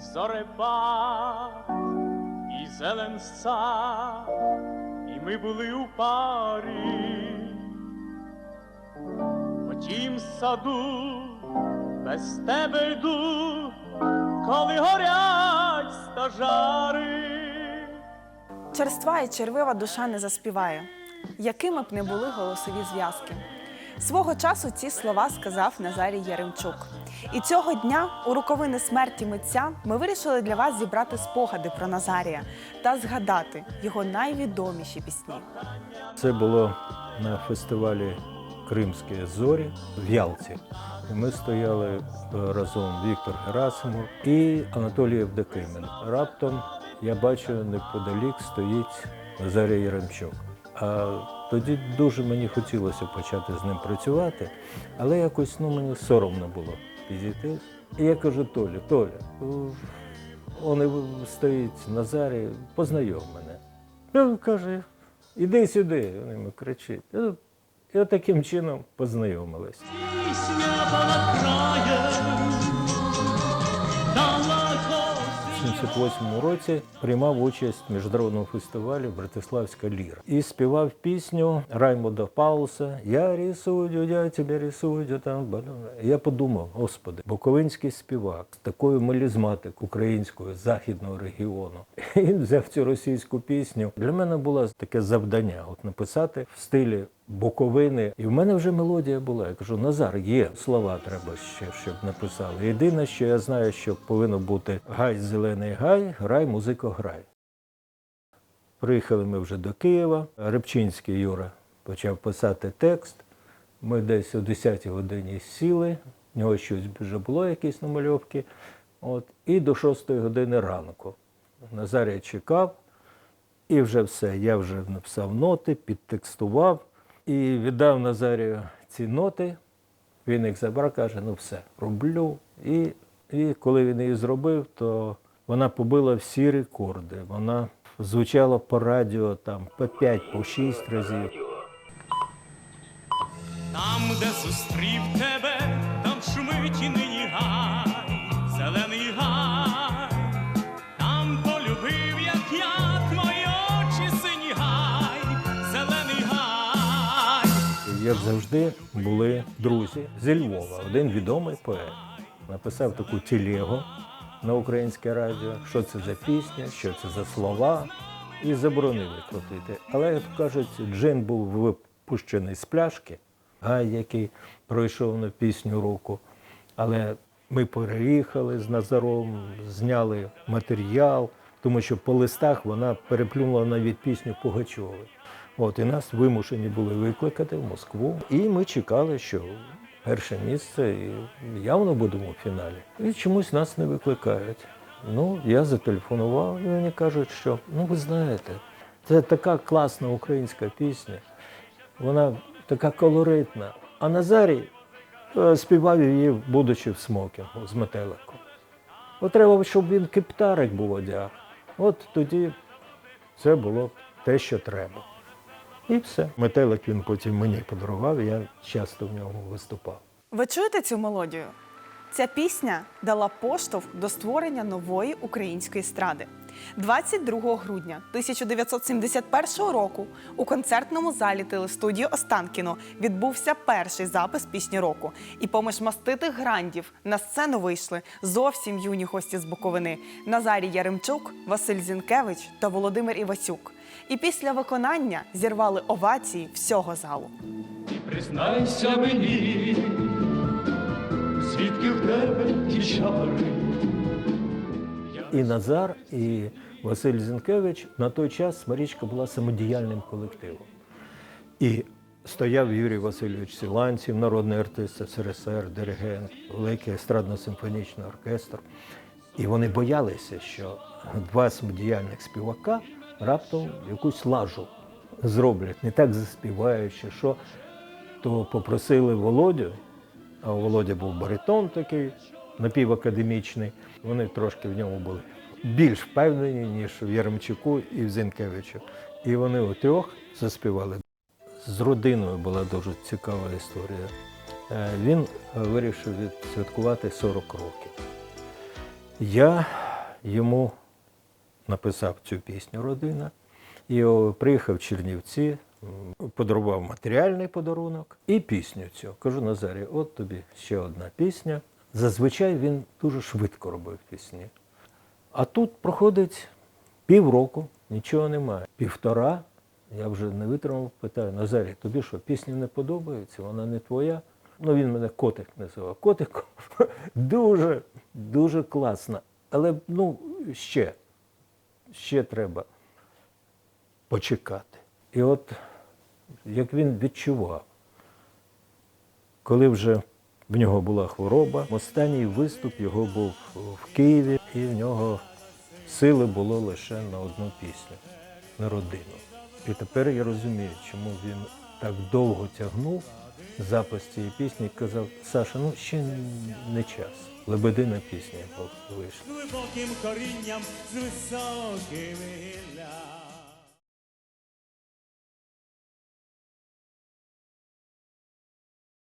зорепад, і зелен сад, і ми були у парі. В тім саду без тебе йду, коли горять стажари. Черства і червива душа не заспіває, якими б не були голосові зв'язки. Свого часу ці слова сказав Назарій Яремчук. І цього дня, у роковини смерті митця, ми вирішили для вас зібрати спогади про Назарія та згадати його найвідоміші пісні. Це було на фестивалі Кримські зорі в Ялті. Ми стояли е, разом Віктор Герасимов і Анатолій Евдокимин. Раптом я бачу, неподалік стоїть Назарій Яремчук. А тоді дуже мені хотілося почати з ним працювати, але якось ну, мені соромно було підійти. І я кажу, Толя, Толя, він стоїть Назарій, познайом мене. Він каже, іди сюди, він йому кричить. І таким чином познайомились. 1978 році приймав участь в міжнародному фестивалі Братиславська ліра і співав пісню Раймода Пауса Я рисую, я тебе рисую, там я подумав, господи, Буковинський співак з такою мелізматик українською західного регіону. І Він взяв цю російську пісню. Для мене було таке завдання: от написати в стилі Буковини. І в мене вже мелодія була. Я кажу, Назар, є слова треба ще, щоб написали. Єдине, що я знаю, що повинно бути гай, зелений гай, грай, музико, грай. Приїхали ми вже до Києва. Рибчинський Юра почав писати текст. Ми десь о 10-й годині сіли, в нього щось вже було, якісь намальовки. От, і до 6 години ранку. Назарій чекав, і вже все. Я вже написав ноти, підтекстував і віддав Назарію ці ноти. Він їх забрав, каже, ну все, роблю. І, і коли він її зробив, то вона побила всі рекорди. Вона звучала по радіо там по 5, по 6 разів. Там, де зустрів тебе, там шумить і нині Як завжди, були друзі зі Львова. Один відомий поет написав таку тілегу на українське радіо, що це за пісня, що це за слова, і заборонив їх крутити. Але, як кажуть, джин був випущений з пляшки, гай, який пройшов на пісню руку. Але ми переїхали з Назаром, зняли матеріал, тому що по листах вона переплюнула навіть пісню Пугачової. От і нас вимушені були викликати в Москву. І ми чекали, що перше місце і явно будемо в фіналі. І чомусь нас не викликають. Ну, я зателефонував, і мені кажуть, що ну ви знаєте, це така класна українська пісня, вона така колоритна. А Назарій е, співав її, будучи в смокінгу з метеликом. От треба, щоб він кептарик був одяг. От тоді це було те, що треба. І все. Метелик він потім мені подарував, я часто в ньому виступав. Ви чуєте цю мелодію? Ця пісня дала поштовх до створення нової української естради. 22 грудня 1971 року у концертному залі телестудії Останкіно відбувся перший запис пісні року. І поміж маститих грандів на сцену вийшли зовсім юні гості з Буковини Назарій Яремчук, Василь Зінкевич та Володимир Івасюк. І після виконання зірвали овації всього залу. Признайся мені, звідки в тебе ті чари. І Назар, і Василь Зінкевич на той час Марічка була самодіяльним колективом. І стояв Юрій Васильович Сіланців, народний артист СРСР, диригент, великий естрадно-симфонічний оркестр. І вони боялися, що два самодіяльних співака раптом якусь лажу зроблять, не так заспіваючи, що то попросили Володю, а Володя був баритон такий напівакадемічний. Вони трошки в ньому були більш впевнені, ніж в Яремчуку і в Зінкевичу. І вони у трьох заспівали. З родиною була дуже цікава історія. Е, Він вирішив відсвяткувати 40 років. Я йому написав цю пісню родина. І приїхав в Чернівці, подарував матеріальний подарунок і пісню цю. Кажу Назарі, от тобі ще одна пісня. Зазвичай він дуже швидко робив пісні. А тут проходить півроку, нічого немає. Півтора, я вже не витримав, питаю, Назарі, тобі що, пісня не подобається, вона не твоя? Ну, він мене котик називав. Котик дуже, дуже класно. Але ну, ще, ще треба почекати. І от як він відчував, коли вже в нього була хвороба, останній виступ його був в Києві, і в нього сили було лише на одну пісню, на родину. І тепер я розумію, чому він так довго тягнув запис цієї пісні і казав, Саша, ну ще не час. Лебедина пісня вийшла. Глибоким корінням з високими гілля.